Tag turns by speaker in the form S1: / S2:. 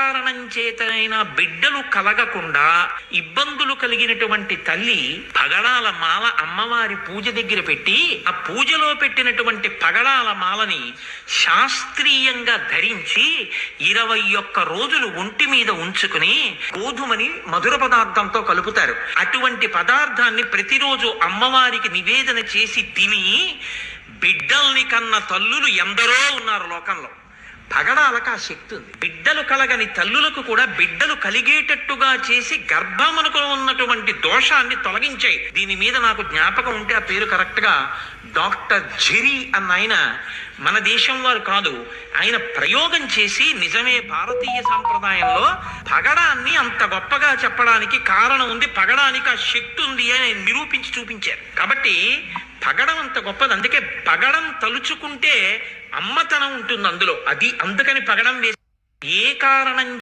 S1: కారణం చేతనైన బిడ్డలు కలగకుండా ఇబ్బందులు కలిగినటువంటి తల్లి పగడాల మాల అమ్మవారి పూజ దగ్గర పెట్టి ఆ పూజలో పెట్టినటువంటి పగడాల మాలని శాస్త్రీయంగా ధరించి ఇరవై ఒక్క రోజులు ఒంటి మీద ఉంచుకుని గోధుమని మధుర పదార్థంతో కలుపుతారు. అటువంటి పదార్థాన్ని ప్రతిరోజు అమ్మవారికి నివేదన చేసి తిని బిడ్డల్ని కన్న తల్లులు ఎందరో ఉన్నారు లోకంలో. పగడాలకు ఆ శక్తి ఉంది. బిడ్డలు కలగని తల్లులకు కూడా బిడ్డలు కలిగేటట్టుగా చేసి గర్భమునకు ఉన్నటువంటి దోషాన్ని తొలగించాయి. దీని మీద నాకు జ్ఞాపకం ఉంటే ఆ పేరు కరెక్ట్గా డాక్టర్ జెరీ అన్న ఆయన మన దేశం వారు కాదు ఆయన ప్రయోగం చేసి నిజమే భారతీయ సాంప్రదాయంలో పగడాన్ని అంత గొప్పగా చెప్పడానికి కారణం ఉంది పగడానికి ఆ శక్తి ఉంది అని నిరూపించి చూపించారు. కాబట్టి పగడం అంత గొప్పది. అందుకే పగడం తలుచుకుంటే అమ్మతనం ఉంటుంది అందులో. అది అందుకని పగడం వేసి ఏ కారణం